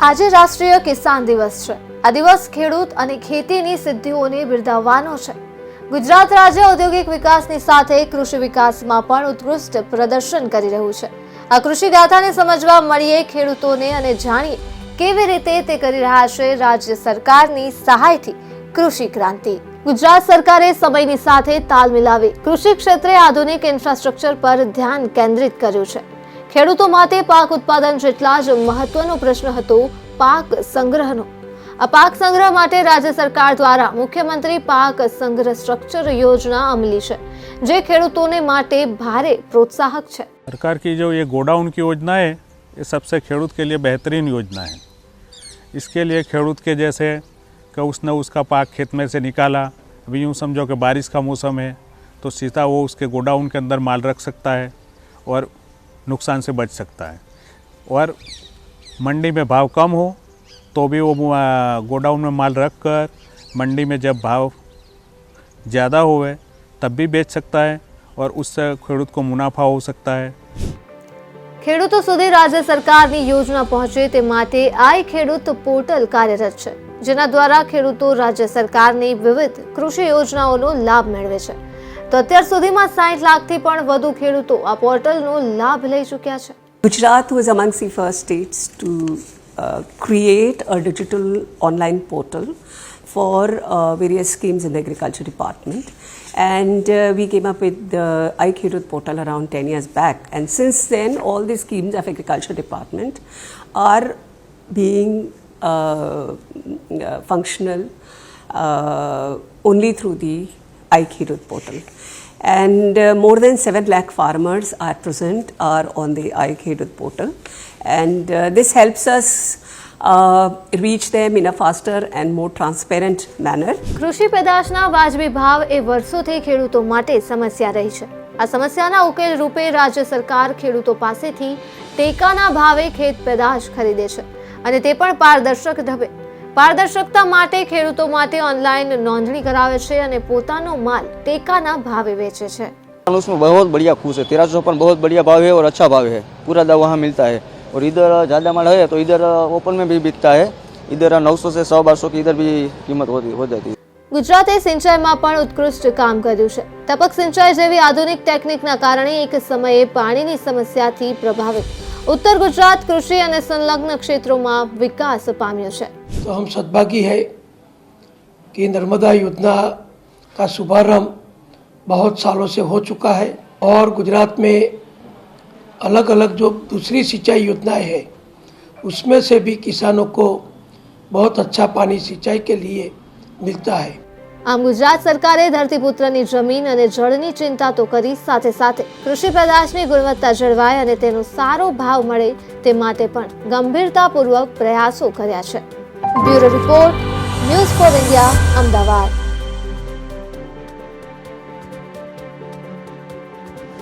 આજે રાષ્ટ્રીય કિસાન દિવસ છે. આ દિવસ ખેડૂત અને ખેતીની સિદ્ધિઓને બિરદાવવાનો છે. ગુજરાત રાજ્ય ઔદ્યોગિક વિકાસની સાથે કૃષિ વિકાસમાં પણ ઉત્કૃષ્ટ પ્રદર્શન કરી રહ્યું છે. આ કૃષિ ગાથાને સમજવા મળીએ ખેડૂતોને અને જાણીએ કેવી રીતે તે કરી રહ્યા છે રાજ્ય સરકારની સહાયથી કૃષિ ક્રાંતિ. ગુજરાત સરકારે સમયની સાથે તાલ મિલાવી કૃષિ ક્ષેત્રે આધુનિક ઇન્ફ્રાસ્ટ્રક્ચર પર ધ્યાન કેન્દ્રિત કર્યું છે. ખેડૂતો માટે પાક ઉત્પાદન જેટલા જ મહત્વનો પ્રશ્ન હતો પાક સંગ્રહનો આ પાક સંગ્રહ માટે રાજ્ય સરકાર દ્વારા મુખ્યમંત્રી પાક સંગ્રહ સ્ટ્રક્ચર યોજના અમલી છે જે ખેડૂતોને માટે ભારે પ્રોત્સાહક છે सरकार की जो ये गोडाउन की योजना है ये सबसे खेडूत के लिए बेहतरीन योजना है इसके लिए खेडूत के जैसे कि उसने उसका पाक खेत में से निकाला अभी यूँ समझो कि बारिश का मौसम है तो सीधा वो उसके गोडाउन के अंदर माल रख सकता है और नुकसान से बच सकता है और मंडी में भाव कम हो तो भी वो आ, गोडाउन में माल रख कर मंडी में जब भाव ज़्यादा होवे तब भी बेच सकता है और उससे खेडूत को मुनाफा हो सकता है ખેડૂતો સુધી રાજ્ય સરકારની યોજના પહોંચે તે માટે આઈ ખેડૂત પોર્ટલ કાર્યરત છે જેના દ્વારા ખેડૂતો રાજ્ય સરકારની વિવિધ કૃષિ યોજનાઓનો લાભ મેળવે છે તો અત્યાર સુધીમાં સાઠ લાખથી પણ વધુ ખેડૂતો આ પોર્ટલનો લાભ લઈ ચૂક્યા છે to uh, create a digital online portal for uh, various schemes in the agriculture department. And uh, we came up with the iKirut portal around 10 years back. And since then, all the schemes of agriculture department are being uh, uh, functional uh, only through the iKirut portal. And uh, more than 7 lakh farmers are present are on the iKirut portal. And uh, this helps us uh, reach them in a faster and more transparent manner. કૃષિ પેદાશના વાજબી ભાવ એ વર્ષોથી ખેડૂતો માટે સમસ્યા રહી છે આ સમસ્યાના ઉકેલ રૂપે રાજ્ય સરકાર ખેડૂતો પાસેથી ટેકાના ભાવે ખેત પેદાશ ખરીદે છે અને તે પણ પારદર્શક ઢબે પારદર્શકતા માટે ખેડૂતો માટે ઓનલાઈન નોંધણી કરાવે છે અને પોતાનો માલ ટેકાના ભાવે વેચે છે किसान उसमें बहुत बढ़िया खुश है तेरह सौ पर बहुत बढ़िया भाव है और अच्छा भाव है पूरा दाव वहाँ मिलता है और इधर ज़्यादा माल है तो इधर ओपन में भी बिकता है इधर नौ सौ से सौ बारह सौ की इधर भी कीमत होती हो जाती है ગુજરાતે સિંચાઈમાં પણ ઉત્કૃષ્ટ કામ કર્યું છે ટપક સિંચાઈ જેવી આધુનિક ટેકનિકના કારણે એક સમયે પાણીની સમસ્યાથી પ્રભાવિત ઉત્તર ગુજરાત કૃષિ અને સંલગ્ન ક્ષેત્રોમાં વિકાસ પામ્યો છે तो हम सद्भागी है कि नर्मदा योजना का शुभारंभ बहुत सालों से हो चुका है और गुजरात में अलग अलग जो दूसरी सिंचाई योजनाएं हैं उसमें से भी किसानों को बहुत अच्छा पानी सिंचाई के लिए मिलता है આમ ગુજરાત સરકારે ધરતીપુત્રની જમીન અને જળની ચિંતા તો કરી સાથે સાથે કૃષિ પેદાશની ગુણવત્તા જળવાય અને તેનો સારો ભાવ મળે તે માટે પણ ગંભીરતાપૂર્વક પ્રયાસો કર્યા છે. Bureau report, news for India, Ahmedabad.